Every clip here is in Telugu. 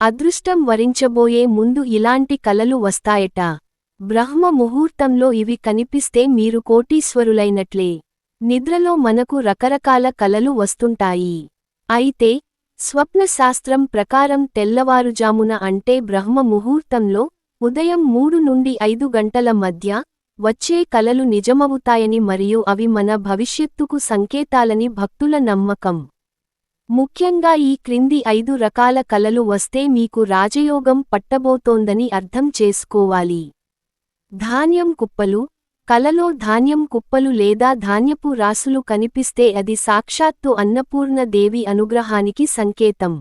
అదృష్టం వరించబోయే ముందు ఇలాంటి కలలు వస్తాయట. బ్రహ్మ ముహూర్తంలో ఇవి కనిపిస్తే మీరు కోటీశ్వరులైనట్లే. నిద్రలో మనకు రకరకాల కలలు వస్తుంటాయి. అయితే స్వప్నశాస్త్రం ప్రకారం తెల్లవారుజామున అంటే బ్రహ్మ ముహూర్తంలో ఉదయం మూడు నుండి ఐదు గంటల మధ్య వచ్చే కలలు నిజమవుతాయని మరియు అవి మన భవిష్యత్తుకు సంకేతాలని భక్తుల నమ్మకం. ముఖ్యంగా ఈ క్రింది ఐదు రకాల కలలు వస్తే మీకు రాజయోగం పట్టబోతోందని అర్థం చేసుకోవాలి. ధాన్యం కుప్పలు కలలో ధాన్యం కుప్పలు లేదా ధాన్యపు రాసులు కనిపిస్తే అది సాక్షాత్తు అన్నపూర్ణ దేవి అనుగ్రహానికి సంకేతం.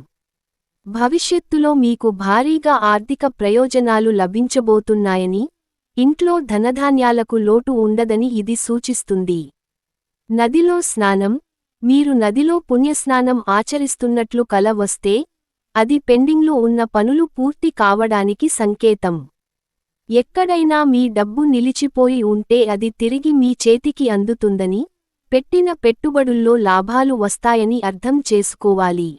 భవిష్యత్తులో మీకు భారీగా ఆర్థిక ప్రయోజనాలు లభించబోతున్నాయని ఇంట్లో ధనధాన్యాలకు లోటు ఉండదని ఇది సూచిస్తుంది. నదిలో స్నానం మీరు నదిలో పుణ్యస్నానం ఆచరిస్తున్నట్లు కల వస్తే అది పెండింగ్లో ఉన్న పనులు పూర్తి కావడానికి సంకేతం. ఎక్కడైనా మీ డబ్బు నిలిచిపోయి ఉంటే అది తిరిగి మీ చేతికి అందుతుందని పెట్టిన పెట్టుబడుల్లో లాభాలు వస్తాయని అర్థం చేసుకోవాలి.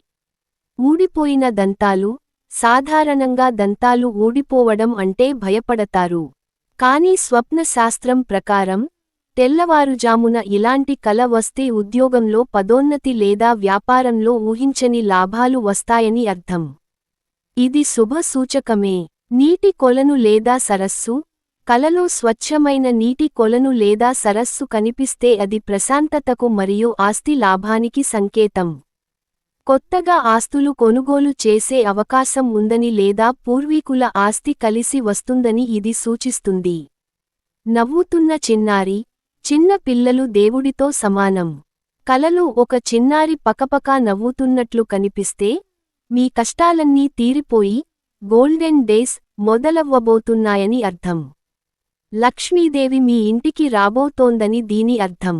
ఊడిపోయిన దంతాలు సాధారణంగా దంతాలు ఊడిపోవడం అంటే భయపడతారు. కానీ స్వప్నశాస్త్రం ప్రకారం తెల్లవారుజామున ఇలాంటి కల వస్తే ఉద్యోగంలో పదోన్నతి లేదా వ్యాపారంలో ఊహించని లాభాలు వస్తాయని అర్థం. ఇది శుభ సూచకమే. నీటి కొలను లేదా సరస్సు కలలో స్వచ్ఛమైన నీటి కొలను లేదా సరస్సు కనిపిస్తే అది ప్రశాంతతకు మరియు ఆస్తి లాభానికి సంకేతం. కొత్తగా ఆస్తులు కొనుగోలు చేసే అవకాశం ఉందని లేదా పూర్వీకుల ఆస్తి కలిసి వస్తుందని ఇది సూచిస్తుంది. నవ్వుతున్న చిన్నారి చిన్న పిల్లలు దేవుడితో సమానం. కలలు ఒక చిన్నారి పకపకా నవ్వుతున్నట్లు కనిపిస్తే మీ కష్టాలన్నీ తీరిపోయి గోల్డెన్ డేస్ మొదలవ్వబోతున్నాయని అర్థం. లక్ష్మీదేవి మీ ఇంటికి రాబోతోందని దీని అర్థం.